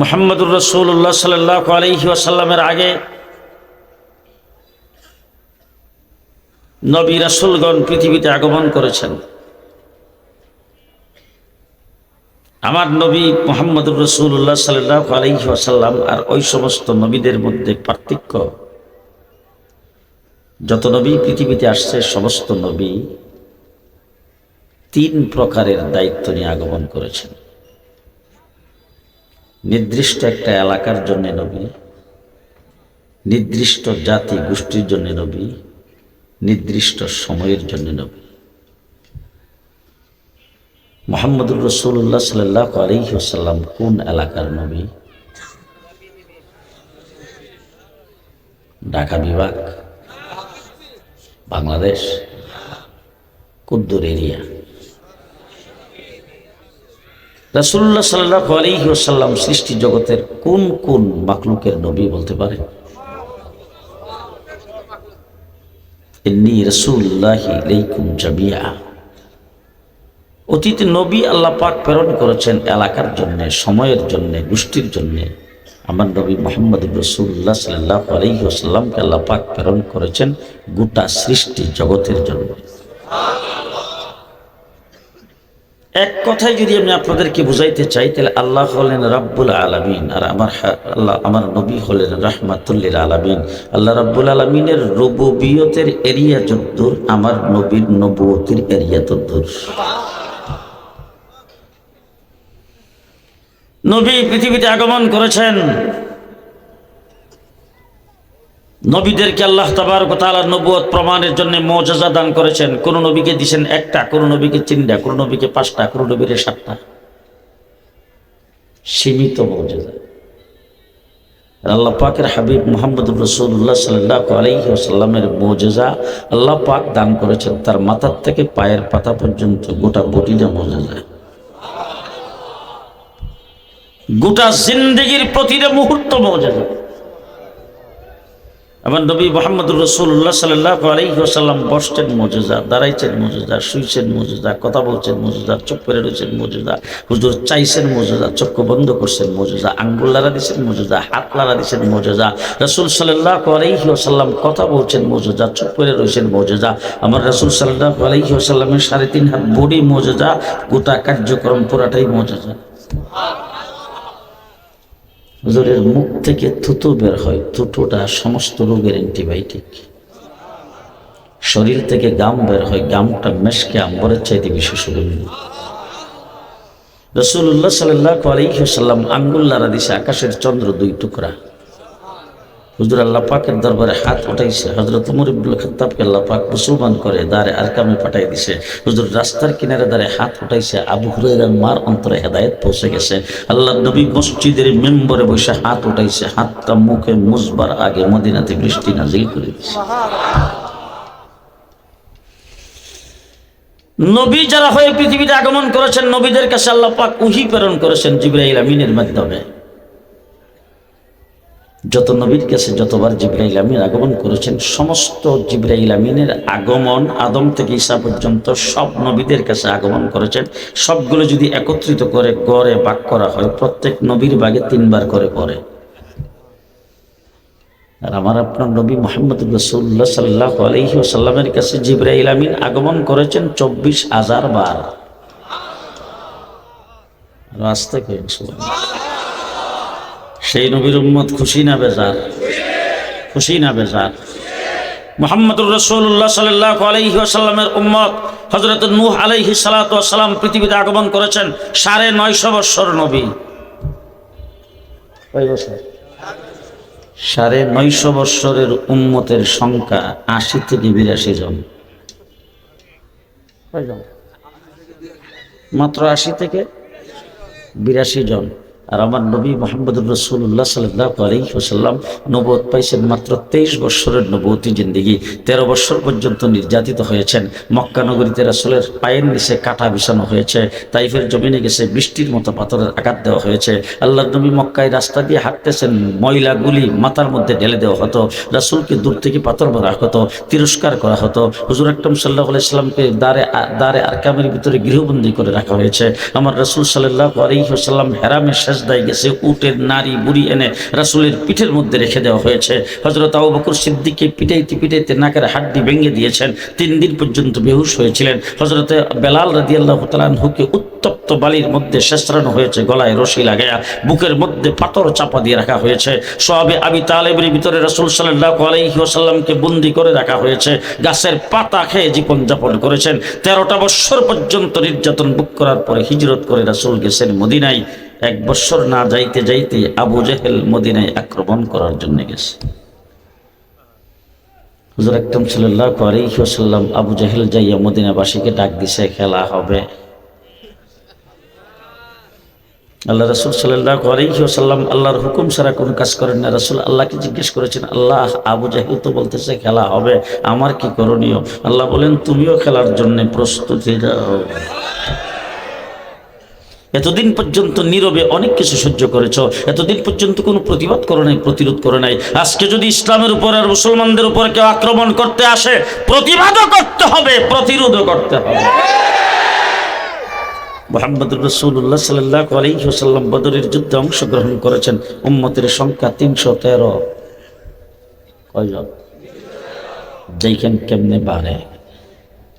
মোহাম্মদুর রসুল্লাহ সাল্লাহ আলহি আসাল্লামের আগে নবী রাসুলগণ পৃথিবীতে আগমন করেছেন। আমার নবী মোহাম্মদুর রসুল্লাহ সাল্লাহ আলহি আসাল্লাম আর ওই সমস্ত নবীদের মধ্যে পার্থক্য, যত নবী পৃথিবীতে আসছে, সমস্ত নবী তিন প্রকারের দায়িত্ব নিয়ে আগমন করেছেন। নির্দিষ্ট একটা এলাকার জন্য নবী, নির্দিষ্ট জাতি গোষ্ঠীর জন্য নবী, নির্দিষ্ট সময়ের জন্য নবী। মোহাম্মদুর রসুল্লাহ সাল্লাহ আলহিহাসাল্লাম কোন এলাকার নবী? ঢাকা বিভাগ, বাংলাদেশ, কুদ্দুর এরিয়া। রাসুল্লাহ সাল্লাহ আলহি ওসাল্লাম সৃষ্টি জগতের কোন কোন মাকলুকের নবী বলতে পারে? অতীত নবী আল্লাহ পাক প্রেরণ করেছেন এলাকার জন্য, সময়ের জন্য, গোষ্ঠীর জন্য। আমার নবী মোহাম্মদ রসুল্লাহ সাল্লাহ আলহি আসাল্লামকে আল্লাহ পাক প্রেরণ করেছেন গোটা সৃষ্টি জগতের জন্য। এক কথায় যদি আমি আপনাদেরকে বুঝাইতে চাই, তাহলে আল্লাহ হলেন রাব্বুল আলমিন, আর আমার আল্লাহ, আমার নবী হলেন রাহমাতুল্লিল আলমিন। আল্লাহ রাব্বুল আলমিনের রবুবিয়তের এরিয়া যদ্দূর আমার নবীর নবুয়তির এরিয়া তদ্দূর নবী পৃথিবীতে আগমন করেছেন। নবীদেরকে আল্লাহ তাবার তাআলা নবুয়ত প্রমাণের জন্য মৌজাজা দান করেছেন। কোন নবীকে দিছেন একটা, কোন নবীকে তিনটা, কোন নবীকে পাঁচটা, কোন নবীর সাতটা। সীমিত মৌজাজা। আল্লাহ পাকের হাবিব মোহাম্মদ রসুল্লাহ সাল্লাহ মৌজেজা আল্লাহ পাক দান করেছেন। তার মাথার থেকে পায়ের পাতা পর্যন্ত গোটা বটিতে মৌজেজা। গোটা জিন্দগির প্রতিটা মুহূর্ত মৌজেজা। আমার নবী মোহাম্মদুর রসুল্লাহ সাল্লাহ আলহিহাসাল্লাম বসছেন মজুজা, দাঁড়াইছেন মজুজা, শুইছেন মজুজা, কথা বলছেন মজুজা চোখ পেরে রয়েছেন মজুজা, হুজুর চাইছেন মজুজা, চক্ষু বন্ধ করছেন মজুজা, আঙ্গুল লাড়া দিছেন মজুজা, হাত লাড়া দিছেন মজুজা, রসুল সাল্লাহ আলহিহাসাল্লাম কথা বলছেন মজুজা চোখ পেরে রয়েছেন মজুজা, আমার রসুল সাল্লাহ আলহিহাসাল্লামের সাড়ে তিন হাত বডি মজুজা, গোটা কার্যক্রম পুরাটাই মজুজা। হুজুরের মুখ থেকে থুতু বের হয়, থুতুটা সমস্ত রোগের অ্যান্টিবায়োটিক শরীর থেকে গাম বের হয়, গামটা মেশকে আম্বরের চাইতে বেশি সুগন্ধি। রসুল্লাহ সাল্লাহ আলহিহাল্লাম আঙ্গুল লারা দিছে আকাশের চন্দ্র দুই টুকরা। হুজুর আল্লাহ পাকের দরবারে হাত উঠাইছে। হজরত মুরিবুল খত্তাবকে আল্লাহ পাক মুসলমান করে দাঁড়ে আরকামে পাঠাই দিছে। হুজুর রাস্তার কিনারে দাঁড়ে হাত উঠাইছে। আবু হুরাইরার মার অন্তরে হেদায়েত পৌঁছে গেছে। আল্লাহ নবী মসজিদের মেম্বরে বসে হাত উঠাইছে। হাতটা মুখে মুসবার আগে মদিনাতে বৃষ্টি নাজিল করে দিছে। নবী যারা হয়ে পৃথিবীতে আগমন করেছেন, নবীদের কাছে আল্লাহ পাক উহি প্রেরণ করেছেন জিব্রাইল আমিনের মাধ্যমে। যত নবীর কাছে যতবার জিব্রাইল আমিন আগমন করেছেন, সমস্ত জিব্রাইল আমিনের আগমন, আদম থেকে ঈসা পর্যন্ত সব নবীদের কাছে আগমন করেছেন। সবগুলো যদি একত্রিত করে গড়ে বাক করা হয়, প্রত্যেক নবীর বাগে তিনবার করে পড়ে। আর আমার আপনার নবী মোহাম্মদ রসুল্লাহ সাল্লাহ আলহি সাল্লামের কাছে জিব্রাইল আমিন আগমন করেছেন চব্বিশ হাজার বার। আসতে কেন সেই নবীর উম্মত খুশি না বেজার? খুশি না বেজার? মোহাম্মদুর রসুল্লাহ সাল্লাহ আলহি আসাল্লামের উম্মত হজরত নূহ আলহি সালাতাম পৃথিবীতে আগমন করেছেন সাড়ে নয়শো বৎসর নবী। সাড়ে নয়শো বৎসরের উম্মতের সংখ্যা আশি থেকে বিরাশি জন। মাত্র আশি থেকে বিরাশি জন। আর আমার নবী মোহাম্মদুর রসুল্লাহ সাল্লাহ আলহিহাসাল্লাম নবত পাইছেন মাত্র তেইশ বৎসরের নবতী জিন্দিগি। তেরো বৎসর পর্যন্ত নির্যাতিত হয়েছেন। মক্কা নগরীতে রাসুলের পায়ের নিচে কাটা বিছানো হয়েছে। তাইফের জমিনে গেছে বৃষ্টির মতো পাথরের আঘাত দেওয়া হয়েছে। আল্লাহ নবী মক্কায় রাস্তা দিয়ে হাঁটতেছেন ময়লাগুলি মাথার মধ্যে ঢেলে দেওয়া হতো। রাসুলকে দূর থেকে পাথর মারা হতো, তিরস্কার করা হতো। হুজুর আকরম সাল্লাহ আলাইসাল্লামকে দাঁড়ে দাঁড়ে আরকামের ভিতরে গৃহবন্দী করে রাখা হয়েছে। আমার রসুল সাল্লাহ আলহিহাসাল্লাম হেরামে শেষ সাজদায় গেছে, উটের নারী বুড়ি এনে রাসুলের পিঠের মধ্যে রেখে দেওয়া হয়েছে। হজরত আবু বকর সিদ্দিককে পিটাইতে পিটাইতে নাকের হাড্ডি ভেঙে দিয়েছেন। তিন দিন পর্যন্ত বেহুশ হয়েছিলেন। হজরতে বেলাল রাদি আল্লাহ তালানহুকে উত্তপ্ত বালির মধ্যে শেষরানো হয়েছে, গলায় রশি লাগায়া বুকের মধ্যে পাথর চাপা দিয়ে রাখা হয়েছে। সবে আবি তালেবের ভিতরে রসুল সাল্লাহ আলাইসাল্লামকে বন্দি করে রাখা হয়েছে। গাছের পাতা খেয়ে জীবনযাপন করেছেন। তেরোটা বৎসর পর্যন্ত নির্যাতন বুক করার পরে হিজরত করে রাসুল গেছেন মদিনায় এক বৎসর না যাইতে যাইতে আবু জেহেল মদিনায় আক্রমণ করার জন্য গেছে। হুজুর একদম সাল্লাহ আলাইসাল্লাম আবু জাহেল যাইয়া মদিনাবাসীকে ডাক দিছে, খেলা হবে। আল্লাহ রসুল সাল্লাহ আলাইসাল্লাম আল্লাহর হুকুম ছাড়া কোনো কাজ করেন না। রসুল আল্লাহকে জিজ্ঞেস করেছেন, আল্লাহ, আবু জাহিল তো বলতেছে খেলা হবে, আমার কি করণীয়? আল্লাহ বলেন, তুমিও খেলার জন্য প্রস্তুতি যাও। এতদিন পর্যন্ত নীরবে অনেক কিছু সহ্য করেছ। এতদিন পর্যন্ত কোনো প্রতিবাদ করে নাই, প্রতিরোধ করে নাই। আজকে যদি ইসলামের উপর আর মুসলমানদের উপর কেউ আক্রমণ করতে আসে, প্রতিবাদও করতে হবে, প্রতিরোধও করতে হবে। যুদ্ধে অংশগ্রহণ করেছেন। সংখ্যা তিনশো তেরো। কেমনে বাড়ে।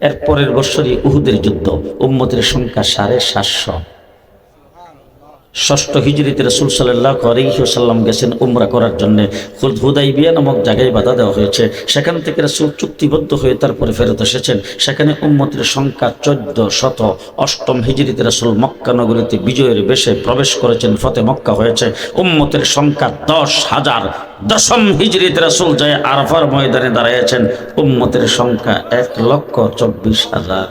এর পরের বছরই উহুদের যুদ্ধ। উম্মতের সংখ্যা সাড়ে সাতশো। ষষ্ঠ হিজড়িতে রসুল সাল্লাহ আলহিহাসাল্লাম গেছেন উমরা করার জন্য। হুদাইবিয়া নামক জায়গায় বাধা দেওয়া হয়েছে। সেখান থেকে রসুল চুক্তিবদ্ধ হয়ে তারপরে ফেরত এসেছেন। সেখানে উম্মতের সংখ্যা চোদ্দ শত। অষ্টম হিজড়িতে রসুল মক্কা নগরীতে বিজয়ের বেশে প্রবেশ করেছেন, ফতে মক্কা হয়েছে। উম্মতের সংখ্যা দশ হাজার। দশম হিজড়িতে রসুল যায় আরফার ময়দানে দাঁড়িয়েছেন উম্মতের সংখ্যা এক লক্ষ চব্বিশ হাজার।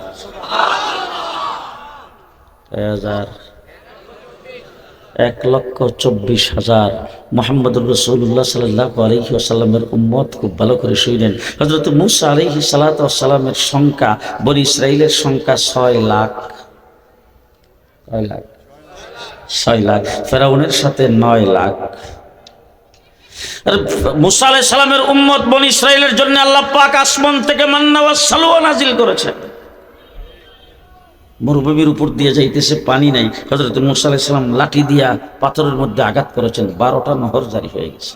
হাজার এক লক্ষ চব্বিশ হাজার। মোহাম্মদুর রসুল্লাহ সাল্লাহ আলহি আসাল্লামের উম্মত খুব ভালো করে শুইলেন হজরত মুসা আলহি সালাতামের সংখ্যা, বনি ইসরায়েলের সংখ্যা ছয় লাখ। ছয় লাখ। ছয় লাখ। ফেরাউনের সাথে নয় লাখ। মুসা আলাই সালামের উম্মত বনি ইসরায়েলের জন্য আল্লাহ পাক আসমান থেকে মান্না সালুয়া নাজিল করেছে মরুভূমির উপর দিয়ে যাইতেছে, পানি নাই। হজরত মুসা আলাইসালাম লাঠি দিয়া পাথরের মধ্যে আঘাত করেছেন। বারোটা নহর জারি হয়ে গেছে।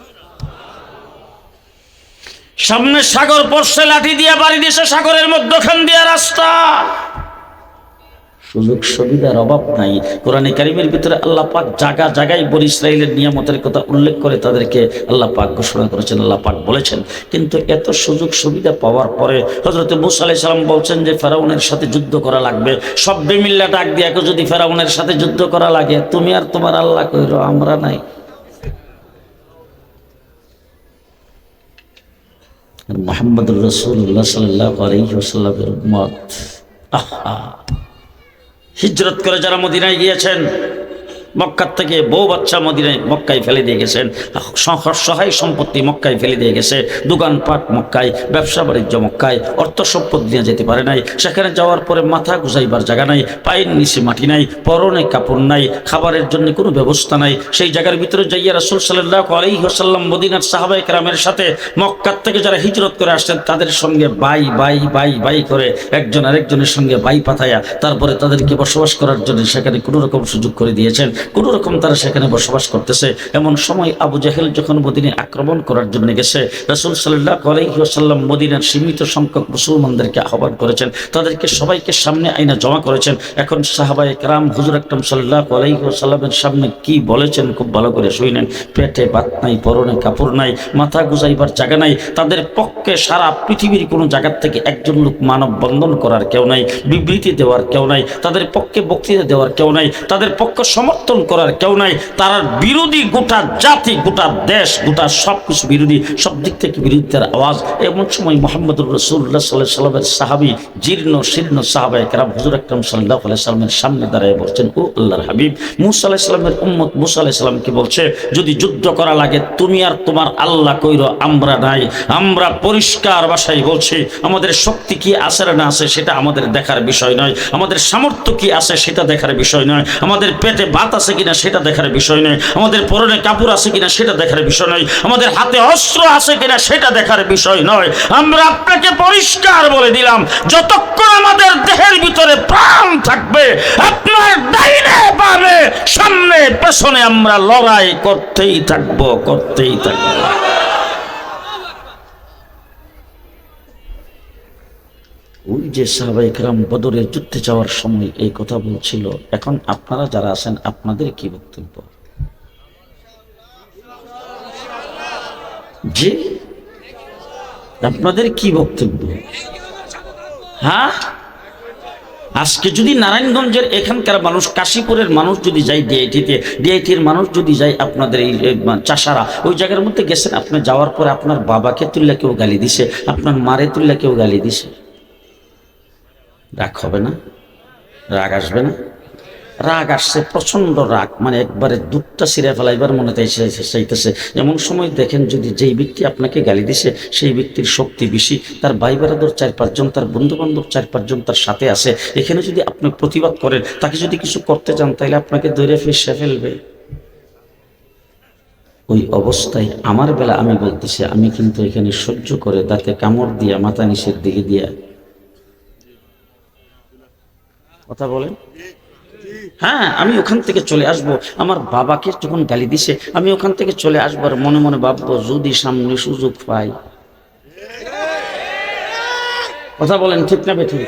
সামনে সাগর পড়ছে, লাঠি দিয়া বাড়ি দিয়েছে, সাগরের মধ্যখান দিয়া রাস্তা। সুযোগ সুবিধার অভাব নাই। কোরআনে কারিমের ভিতরে আল্লাহ পাক জায়গা জায়গায় বনি ইসরায়েলের নিয়ামতের কথা উল্লেখ করে তাদেরকে আল্লাহ পাক ঘোষণা করেছেন, আল্লাহ পাক বলেছেন। কিন্তু এত সুযোগ সুবিধা পাওয়ার পরে হজরত মুসা আলাই সালাম বলছেন যে, ফেরাউনের সাথে যুদ্ধ করা লাগবে। সব বেমিল্লা ডাক দিয়া যদি ফেরাউনের সাথে যুদ্ধ করা লাগে, তুমি আর তোমার আল্লাহ কইরো, আমরা নাই। মোহাম্মদ রসুল্লাহ সাল্লাহ আলহিহাসাল্লামের মত আহা। হিজরত করে যারা মদিনায় গিয়েছেন মক্কার থেকে বউ বাচ্চা মদিনায় মক্কায় ফেলে দিয়ে গেছেন। সহায় সম্পত্তি মক্কায় ফেলে দিয়ে গেছে। দোকানপাট মক্কায়, ব্যবসা বাণিজ্য মক্কায়, অর্থ সম্পদ নিয়ে যেতে পারে নাই। সেখানে যাওয়ার পরে মাথা গুজাইবার জায়গা নাই, পায়ের নিচে মাটি নাই, পরনে কাপড় নাই, খাবারের জন্য কোনো ব্যবস্থা নাই। সেই জায়গার ভিতরে যাইয়া রাসুল সাল্লাহ আলাই হোসাল্লাম মদিনার সাহাবাই কেরামের সাথে মক্কার থেকে যারা হিজরত করে আসছেন, তাদের সঙ্গে বাই বাই বাই বাই করে একজন আরেকজনের সঙ্গে বাই পাথায়া তারপরে তাদেরকে বসবাস করার জন্য সেখানে কোনো রকম সুযোগ করে দিয়েছেন। কোনো রকম তারা সেখানে বসবাস করতেছে। এমন সময় আবু জাহেল যখন মদিনে আক্রমণ করার জন্য গেছে, রসুল সাল্লাহ আলাইসাল্লাম মদিনার সীমিত সংখ্যক মুসলমানদেরকে আহ্বান করেছেন। তাদেরকে সবাইকে সামনে আইনা জমা করেছেন। এখন সাহাবাই কারাম হুজুর আকরম সাল্লাহ আলাইসাল্লামের সামনে কি বলেছেন খুব ভালো করে শুইলেন পেটে বাত নাই, পরনে কাপড় নাই, মাথা গুজাইবার জায়গা নাই, তাদের পক্ষে সারা পৃথিবীর কোনো জায়গার থেকে একজন লোক মানব বন্ধন করার কেউ নাই, বিবৃতি দেওয়ার কেউ নাই, তাদের পক্ষে বক্তৃতা দেওয়ার কেউ নাই, তাদের পক্ষে সমর্থন করার কেউ নাই। তার বিরোধী গোটা জাতি, গোটা দেশ, গোটা সব কিছু বিরোধী, সব দিক থেকে বিরোধিতার আওয়াজ। এমন সময় মোহাম্মদুর রসুল্লাহ সাল্লাহ সাল্লামের সাহাবি, জীর্ণ, শীর্ণ সাহাবাই কেরাম হুজুর আকরম সাল্লাহ সাল্লামের সামনে দাঁড়ায় বলছেন, ও আল্লাহর হাবিব, মুসা আলাহ সাল্লামের উম্মত মুসা আলাহ সাল্লামকে বলছে, যদি যুদ্ধ করা লাগে, তুমি আর তোমার আল্লাহ কইর আমরা নাই। আমরা পরিষ্কার বাসায় বলছি, আমাদের শক্তি কি আছে না আছে সেটা আমাদের দেখার বিষয় নয়। আমাদের সামর্থ্য কি আছে সেটা দেখার বিষয় নয়। আমাদের পেটে ভাত আছে কিনা সেটা দেখার বিষয় নয় আমাদের পরনে কাপড় আছে কিনা সেটা দেখার বিষয় নয় আমাদের হাতে অস্ত্র আছে কিনা সেটা দেখার বিষয় নয়। আমরা আপনাকে পরিষ্কার বলে দিলাম, যতক্ষণ আমাদের দেহের ভিতরে প্রাণ থাকবে, আপনার ডাইনে পাবে সামনে, পেছনে আমরা লড়াই করতেই থাকব করতেই থাকব। ওই যে সাহাবাই সাহাবাইকরাম বদরের যুদ্ধে যাওয়ার সময় এই কথা বলছিল, এখন আপনারা যারা আছেন, আপনাদের কি বক্তব্য? যে আপনাদের কি বক্তব্য? হ্যাঁ? আজকে যদি নারায়ণগঞ্জের এখানকার মানুষ, কাশীপুরের মানুষ যদি যায় ডিআইটিতে ডিআইটির মানুষ যদি যায় আপনাদের এই চাষারা, ওই জায়গার মধ্যে গেছেন, আপনি যাওয়ার পরে আপনার বাবাকে তুললে কেউ গালি দিছে, আপনার মারে তুললে কেউ গালি দিছে। রাগ হবে না, রাগ আসবে না। রাগ আসছে প্রচণ্ড রাগ মানে একবারে দুধটা সিরে ফেলাইবার মনে চাইতেছে। এমন সময় দেখেন যদি যেই ব্যক্তি আপনাকে গালি দিছে, সেই ব্যক্তির শক্তি বেশি, তার ভাই বেড়াদর চার পাঁচজন তার বন্ধু বান্ধব চার পাঁচজন তার সাথে আছে, এখানে যদি আপনি প্রতিবাদ করেন, তাকে যদি কিছু করতে চান, তাহলে আপনাকে দৈরে ফিসে ফেলবে। ওই অবস্থায় আমার বেলা আমি বলতেছি, আমি কিন্তু এখানে সহ্য করে তাতে কামড় দিয়া, মাথা নিচের দিকে দিয়া কথা বলেন। হ্যাঁ আমি ওখান থেকে চলে আসব। আমার বাবাকে যখন গালি দিছে, আমি ওখান থেকে চলে আসব আর মনে মনে ভাববো, যদি সামনে সুযোগ পাই। কথা বলেন ঠিক না বেঠিক